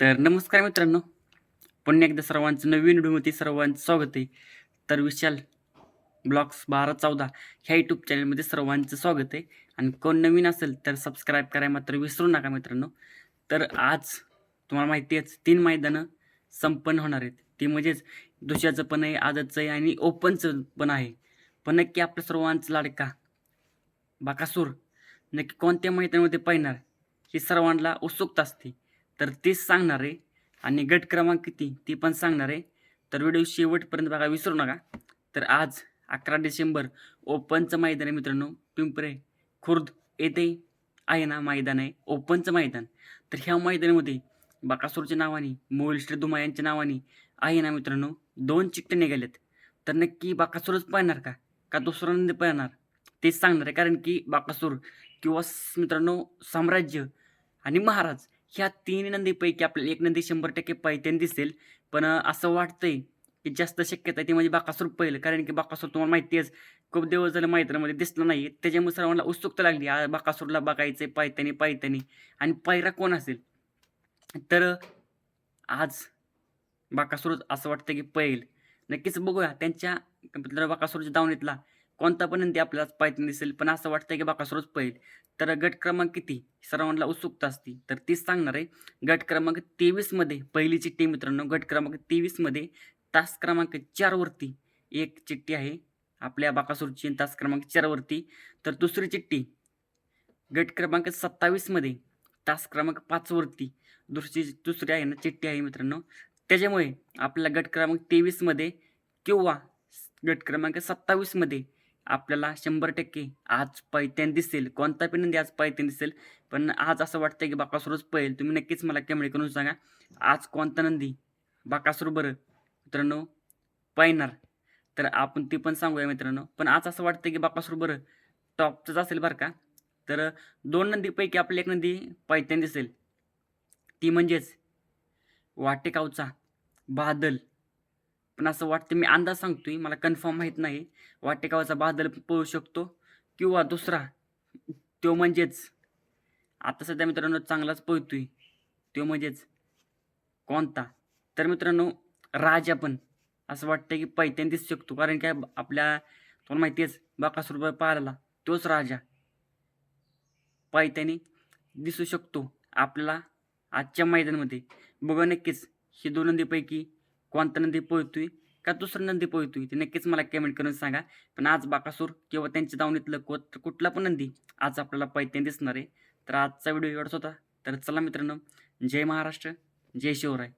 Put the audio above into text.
तर नमस्कार मित्रांनो. पुन्हा एकदा सर्वांचं नवीन व्हिडिओमध्ये सर्वांचं स्वागत आहे. तर विशाल ब्लॉग्स बारा चौदा ह्या यूट्यूब चॅनलमध्ये सर्वांचं स्वागत आहे. आणि कोण नवीन असेल तर सबस्क्राईब करायला मात्र विसरू नका मित्रांनो. तर आज तुम्हाला माहिती आहेच तीन मैदानं संपन्न होणार आहेत. ती म्हणजेच दुसऱ्याचं पण आहे आजचं आहे आणि ओपनचं पण आहे. पण नक्की आपलं सर्वांचं लाडका बाकासूर नक्की कोणत्या मैदानामध्ये पाहिणार ही सर्वांना उत्सुकता असते. तर तेच सांगणार आहे. आणि गट क्रमांक किती? ती पण सांगणार आहे. तर व्हिडिओ शेवटपर्यंत बघा विसरू नका. तर आज अकरा डिसेंबर ओपनचं मैदान आहे मित्रांनो. पिंपरे खुर्द येथे आहे ना मैदान आहे. ओपनचं मैदान. तर ह्या मैदानामध्ये बाकासूरच्या नावाने मोल श्रीदुमा यांच्या नावाने आहे ना मित्रांनो दोन चिठ्ठे निघालेत. तर नक्की बाकासूरच पाहणार का? का दुसऱ्यांदा नंदी पाहणार? तेच सांगणार आहे. कारण की बाकासूर किंवा मित्रांनो साम्राज्य आणि महाराज ह्या तीन नंदीपैकी आपल्याला एक नंदी शंभर टक्के पायथ्यान दिसेल. पण असं वाटतंय की जास्त शक्यता आहे ती म्हणजे बाकासूर पहिलं. कारण की बाकासूर तुम्हाला माहिती आहेच खूप दिवस झालं मैत्रामध्ये दिसलं नाही. त्याच्यामुळे सर्वांना उत्सुकता लागली बाकासूरला बघायचं आहे पायथ्यानी पायथ्यानी आणि पायरा कोण असेल? तर आज बाकासूर असं वाटतं की पैल नक्कीच बघूया त्यांच्या बाकासूरच्या दावणीतला कोणता पण नंदी आपल्याला पायथ्यानी दिसेल? पण असं वाटतं की बाकासूरच पैल तर गट क्रमांक किती? सर्वांना उत्सुकता असते. तर तीच सांगणार आहे. गट क्रमांक तेवीसमध्ये पहिली चिठ्ठी मित्रांनो गट क्रमांक तेवीसमध्ये तास क्रमांक चारवरती एक चिठ्ठी आहे. आपल्या बाकासूरची तास क्रमांक चारवरती तर दुसरी चिठ्ठी गट क्रमांक सत्तावीसमध्ये तास क्रमांक पाचवरती दुसरी दुसरी आहे ना चिठ्ठी आहे मित्रांनो. त्याच्यामुळे आपल्याला गट क्रमांक तेवीसमध्ये किंवा गट क्रमांक सत्तावीसमध्ये आपल्याला शंभर टक्के आज पैत्यान दिसेल कोणता पण नंदी आज पैत्यान दिसेल. पण आज असं वाटतं की बाकासुरच पहिल तुम्ही नक्कीच मला कमेंट करून सांगा आज कोणता नंदी? बाकासूर बरं. मित्रांनो पाहणार तर आपण ती पण सांगूया मित्रांनो. पण आज असं वाटतं की बाकासूर बरं. टॉपचंच असेल बरं का? तर दोन नंदीपैकी आपली एक नंदी पैत्यान दिसेल. ती म्हणजेच वाटेकावचा बादल. पण असं वाटतं मी अंदाज सांगतोय मला कन्फर्म माहीत नाही. वाटेगावचा बादल पळू शकतो किंवा दुसरा. तो म्हणजेच आता सध्या मित्रांनो चांगलाच पळतोय. तो म्हणजेच कोणता? तर मित्रांनो राजा पण. असं वाटतं की पैत्यान दिसू शकतो. कारण काय आपल्या तुम्हाला माहिती आहेच बाकासूर रुपये तोच राजा. पैत्याने दिसू शकतो आपल्याला आजच्या मैदानामध्ये. बघा नक्कीच ही दोन कोणता नंदी पळतोय का दुसरा नंदी पळतोय ते नक्कीच मला कमेंट करून सांगा. पण आज बाकासूर किंवा त्यांच्या दावणीतलं कोत कुठला पण नंदी आज आपल्याला पैत्यान दिसणार आहे. तर आजचा व्हिडिओ एवढाच होता. तर चला मित्रांनो जय महाराष्ट्र जय शिवराय.